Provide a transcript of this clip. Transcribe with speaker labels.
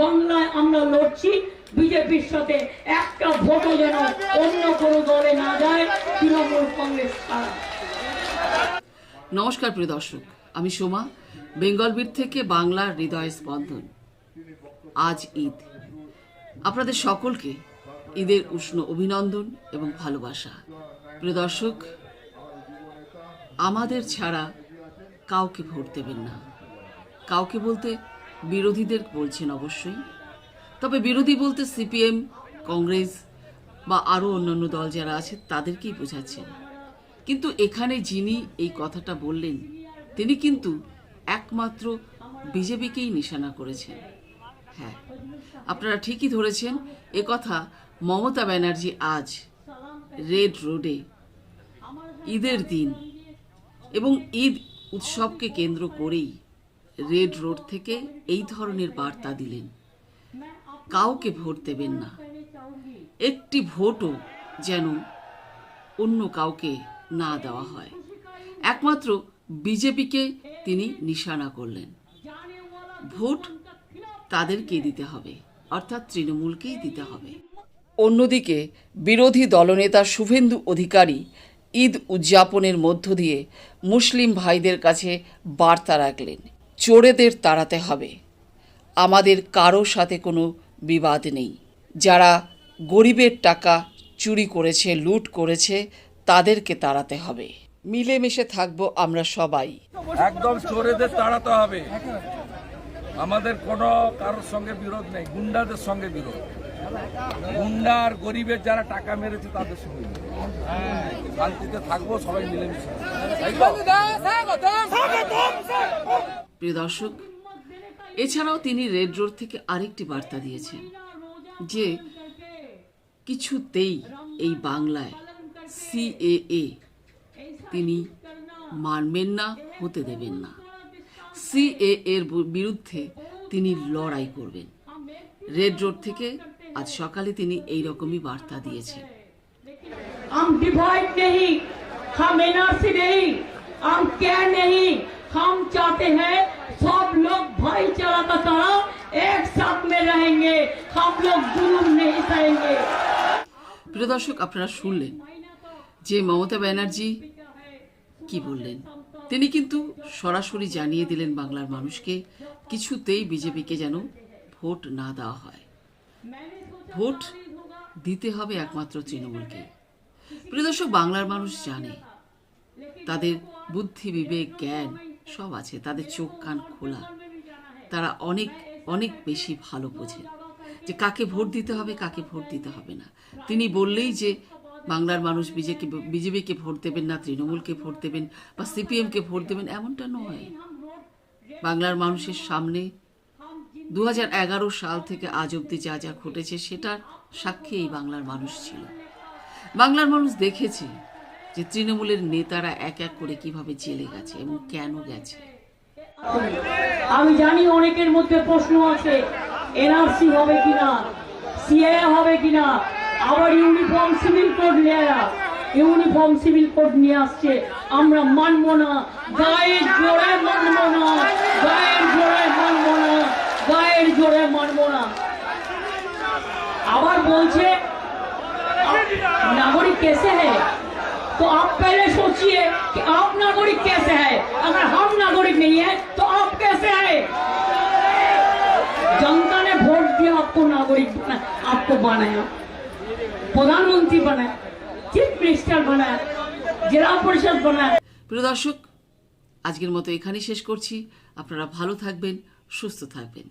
Speaker 1: বাংলায় আমরা লড়ছি, বিজেপির সাথে একটা ভোটও যেন অন্য কোনো দলে না যায়, তৃণমূল কংগ্রেস
Speaker 2: নমস্কার প্রিয় দর্শক, আমি সোমা, বেঙ্গল বিট থেকে বাংলার হৃদয় স্পন্দন। আজ ঈদ। আপনাদের সকলকে ঈদের উষ্ণ অভিনন্দন এবং ভালোবাসা। প্রিয় দর্শক, আমাদের ছাড়া কাউকে ভোট দেবেন না। কাউকে বলতে বিরোধীদের বলছেন অবশ্যই। তবে বিরোধী বলতে সিপিএম, কংগ্রেস বা আরও অন্যান্য দল যারা আছে, তাদেরকেই বোঝাচ্ছেন। কিন্তু এখানে যিনি এই কথাটা বললেন, তিনি কিন্তু একমাত্র বিজেপিকেই নিশানা করেছেন। হ্যাঁ আপনারা ঠিকই ধরেছেন, এ কথা মমতা ব্যানার্জি আজ রেড রোডে ঈদের দিন এবং ঈদ উৎসবকে কেন্দ্র করেই রেড রোড থেকে এই ধরনের বার্তা দিলেন। কাউকে ভোট দেবেন না। একটি ভোটও যেন অন্য কাউকে না দেওয়া হয়। একমাত্র বিজেপিকে তিনি নিশানা করলেন। ভোট তাদেরকে দিতে হবে, অর্থাৎ তৃণমূলকেই দিতে হবে। অন্যদিকে বিরোধী দলনেতা শুভেন্দু অধিকারী ঈদ উদযাপনের মধ্য দিয়ে মুসলিম ভাইদের কাছে বার্তা রাখলেন। চোরেদের তাড়াতে হবে। আমাদের কারও সাথে কোনো বিবাদ নেই। যারা গরিবের টাকা চুরি করেছে, লুট করেছে, তাদেরকে তাড়াতে হবে। মিলেমিশে থাকব আমরা সবাই।
Speaker 3: একদম চোরেদের তাড়াতে হবে। আমাদের কোনো কারোর সঙ্গে বিরোধ নেই। গুন্ডাদের সঙ্গে বিরোধ। গুন্ডা আর গরিবের যারা টাকা মেরেছে, তাদের সঙ্গে শান্তিতে থাকব, সবাই মিলেমিশে?
Speaker 2: প্রিয় দর্শক এছাড়াও তিনি রেড রোড থেকে আরেকটি বার্তা দিয়েছেন যে কিছুতেই এই বাংলায় সিএএ তিনি মানবেন না হতে দেবেন না সিএ এর বিরুদ্ধে তিনি লড়াই করবেন রেড রোড থেকে আজ সকালে তিনি এই রকমই বার্তা দিয়েছেন
Speaker 1: हम डिवाइड नहीं हम एनआरसी नहीं हम क्या नहीं हम चाहते हैं सब लोग भाईचारा का तरह एक साथ में रहेंगे हम लोग जुलूम नहीं सहेंगे
Speaker 2: প্রিয় দর্শক আপনারা শুনলেন যে মমতা ব্যানার্জি কি বললেন তিনি কিন্তু সরাসরি জানিয়ে দিলেন বাংলার মানুষকে কিছুতেই বিজেপিকে যেন ভোট না দেওয়া হয় ভোট দিতে হবে একমাত্র তৃণমূলকে প্রিয় দর্শক বাংলার মানুষ জানে তাদের বুদ্ধি বিবেক জ্ঞান সব আছে, তাদের চোখ, কান খোলা। তারা অনেক অনেক বেশি ভালো বোঝে যে কাকে ভোট দিতে হবে, কাকে ভোট দিতে হবে না। তিনি বললেই যে বাংলার মানুষ বিজেপি বিজেপিকে ভোট দেবেন না, তৃণমূলকে ভোট দেবেন বা সিপিএমকে ভোট দেবেন, এমনটা নয়। বাংলার মানুষের সামনে দু হাজার এগারো সাল থেকে আজ অব্দি যা যা ঘটেছে, সেটার সাক্ষী এই বাংলার মানুষ ছিল। বাংলার মানুষ দেখেছে যে তৃণমূলের নেতারা এক এক করে কীভাবে জেলে গেছে এবং কেন গেছে?
Speaker 1: আমি জানি অনেকের মধ্যে প্রশ্ন আছে, এনআরসি হবে কিনা, সিএ হবে কিনা, আবার ইউনিফর্ম সিভিল কোড নিয়ে, ইউনিফর্ম সিভিল কোড নিয়ে আসছে, আমরা মানব না, গায়ের জোরে মানবো না, গায়ের জোরে মানব না, গায়ের জোরে মানব না। আবার বলছে आप आप नागरिक कैसे है अगर हम नागरिक नहीं है तो आप कैसे है जनता ने वोट दिया आपको नागरिक बनाया आपको बनाया प्रधानमंत्री बनाया चीफ मिनिस्टर बनाया जिला परिषद बनाया
Speaker 2: প্রিয় দর্শক আজকের মতো এখানেই শেষ করছি আপনারা ভালো থাকবেন সুস্থ থাকবেন